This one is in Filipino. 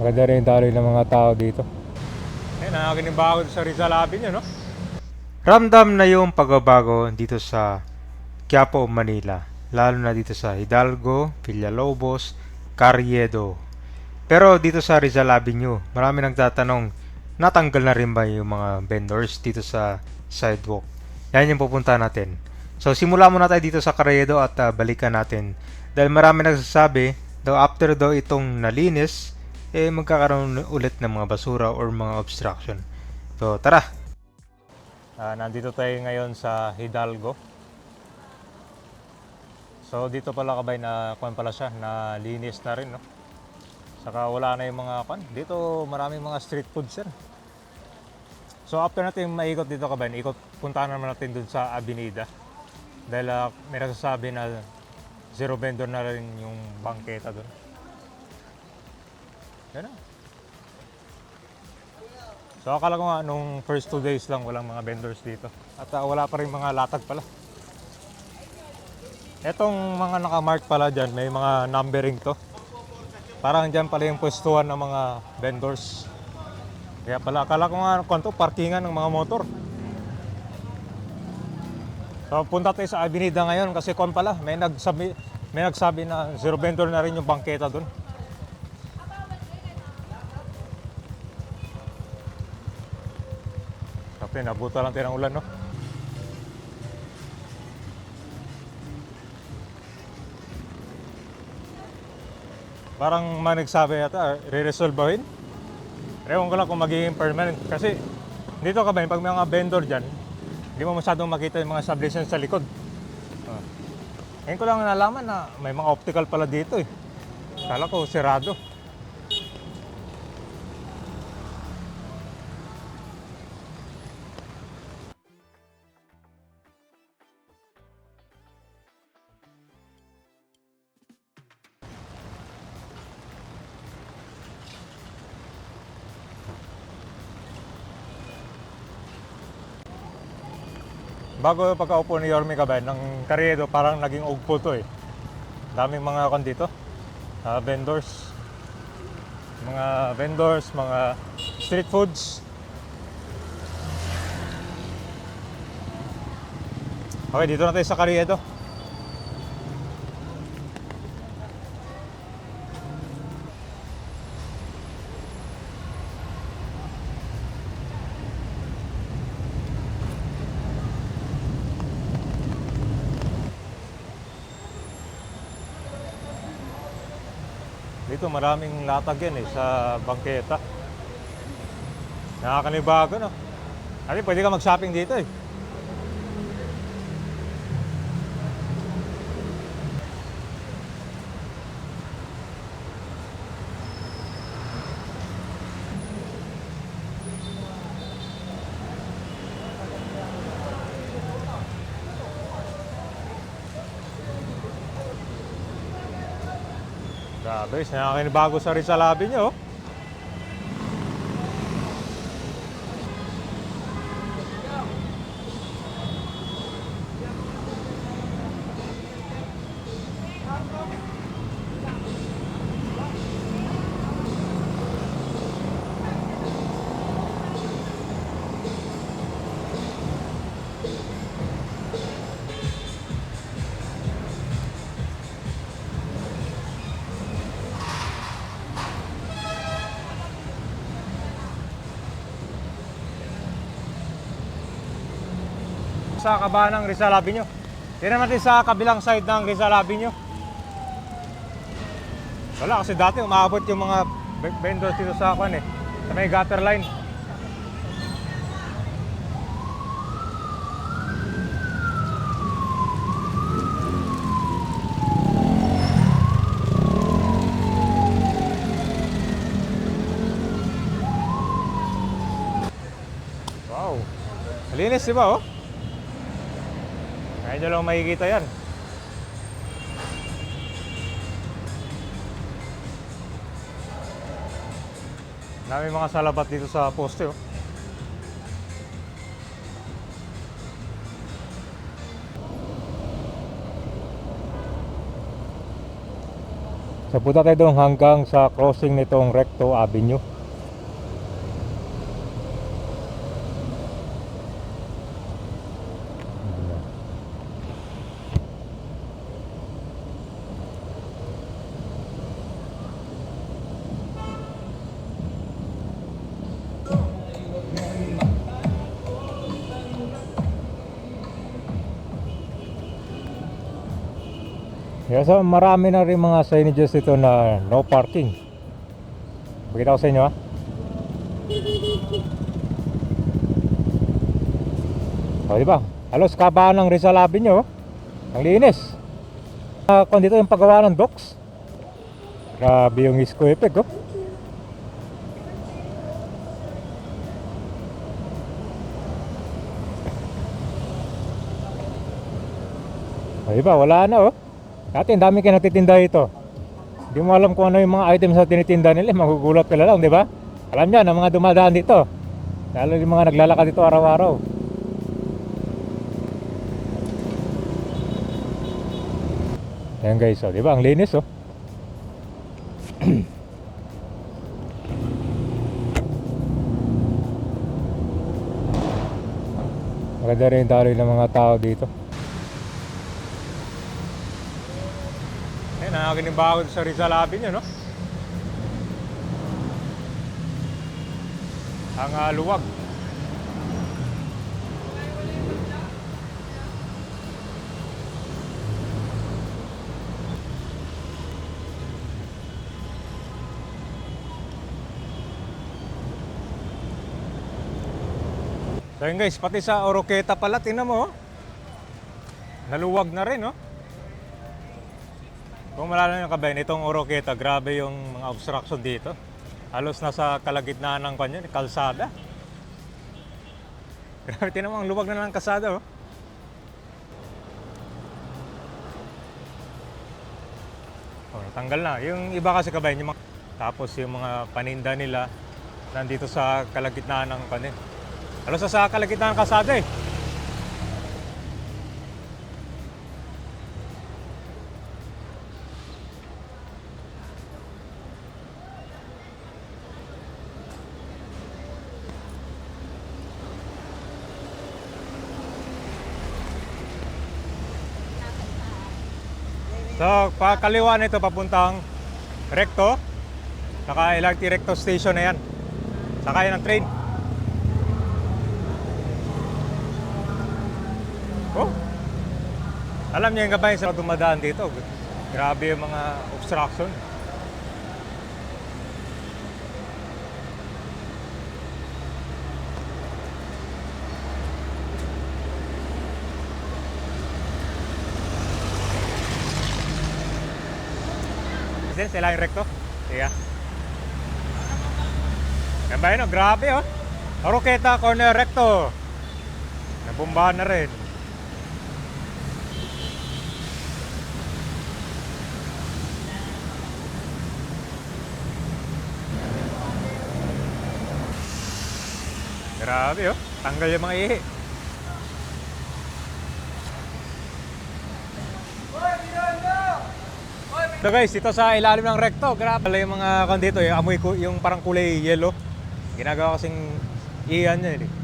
Maganda rin yung daloy ng mga tao dito. Ba ako sa Rizal Avenue, no? Ramdam na yung pagbabago dito sa Quiapo, Manila. Lalo na dito sa Hidalgo, Villalobos, Carriedo. Pero dito sa Rizal Avenue, marami nagtatanong, natanggal na rin ba yung mga vendors dito sa sidewalk? Yan yung pupunta natin. So simula muna tayo dito sa Carriedo at ah, balikan natin. Dahil marami nagsasabi, daw after daw itong nalinis, eh magkakaroon ulit ng mga basura or mga obstruction. So tara! Ah, nandito tayo ngayon sa Hidalgo. So dito pala kabay na kuan pala siya, na linis na rin no. Saka wala na yung mga kuan. Dito maraming mga street food sir. So after natin maikot dito kabay, ikot puntahan naman natin dun sa Avenida. Dahil ah, may nagsasabi na zero vendor na rin yung bangketa doon. Na. So akala ko nga nung first two days lang walang mga vendors dito. At ah, wala pa rin mga latag pala. Etong mga nakamark pala dyan, may mga numbering to. Parang dyan pala yung pwestuhan ng mga vendors. Kaya pala, akala ko nga kung parkingan ng mga motor. So punta tayo sa Avenida ngayon kasi kon pala, may nagsabi, may nagsabi na zero vendor na rin yung bangketa doon. Kapit, nabuta lang tayo ng ulan, no? Parang may nagsabi yata, re-resolvehin. Ewan ko lang kung magiging permanent. Kasi dito ka ba, pag may mga vendor dyan, hindi mo masyadong makita yung mga establishment sa likod. Ah. Ngayon ko lang nalaman na may mga optical pala dito eh. Kala ko sirado. Bago pagkaupo ni Yorme Cabay ng Carriedo, parang naging ugpo to eh. Daming mga kon dito. ah, vendors. Mga vendors, mga street foods. Okay, dito na tayo sa Carriedo. Dito maraming latag yan eh sa bangketa. Nakakanibago no. Kasi pwede ka mag-shopping dito eh. Grabe, nakakanibago sa Rizal Avenue oh. Sa kabahan ng Rizal Avenue. Tingnan natin sa kabilang side ng Rizal Avenue. Wala kasi dati umaabot yung mga ve- vendors dito sa kwan eh. Sa may gutter line. Wow. Malinis di ba oh? Nyo lang makikita yan. Dami mga salabat dito sa poste oh. So punta tayo doon hanggang sa crossing nitong Recto Avenue. Yeah, so marami na rin mga signages dito na no parking. Pakita ko sa inyo ha. O di ba? Halos kabaan ng Rizal Avenue. oh. Ang linis. Uh, kung dito yung paggawa ng docks. Grabe yung isko effect oh. O ba? Wala na oh. Dati ang dami kayo nagtitinda ito. Hindi mo alam kung ano yung mga items na tinitinda nila, magugulat ka lang, di ba? Alam niya ng mga dumadaan dito. Lalo yung mga naglalakad dito araw-araw. Ayan guys, oh, di ba? Ang linis oh. Maganda rin daloy ng mga tao dito. Ayun, nakakinimba ako sa Rizal Avenue, no? Ang ah, luwag. So yun guys, pati sa Oroqueta pala, tingnan mo, oh. Naluwag na rin, no? Kung malala nyo kabayan, itong Oroqueta, grabe yung mga obstruction dito. Halos nasa kalagitnaan ng kanya, kalsada. Grabe, tinan mo, ang luwag na ng kalsada, oh. Oh, natanggal na. Yung iba kasi kabayan, yung mga, tapos yung mga paninda nila, nandito sa kalagitnaan ng kanin. Halos sa kalagitnaan ng kalsada, eh. So, pakaliwa nito papuntang Recto. Saka LRT Recto Station na yan. Sakay ng train. Oh. Alam niyo yung gabay sa dumadaan dito. Grabe yung mga obstruction. Kasi sila yung recto. Iya. Yan ba yun? oh? Grabe oh. Oroqueta Corner Recto. Nabumbahan na rin. Grabe oh. Tanggal yung mga ihi. So guys, dito sa ilalim ng recto, grabe pala yung mga kandito, yung amoy ko, yung parang kulay yellow. Ginagawa kasing iyan yan eh.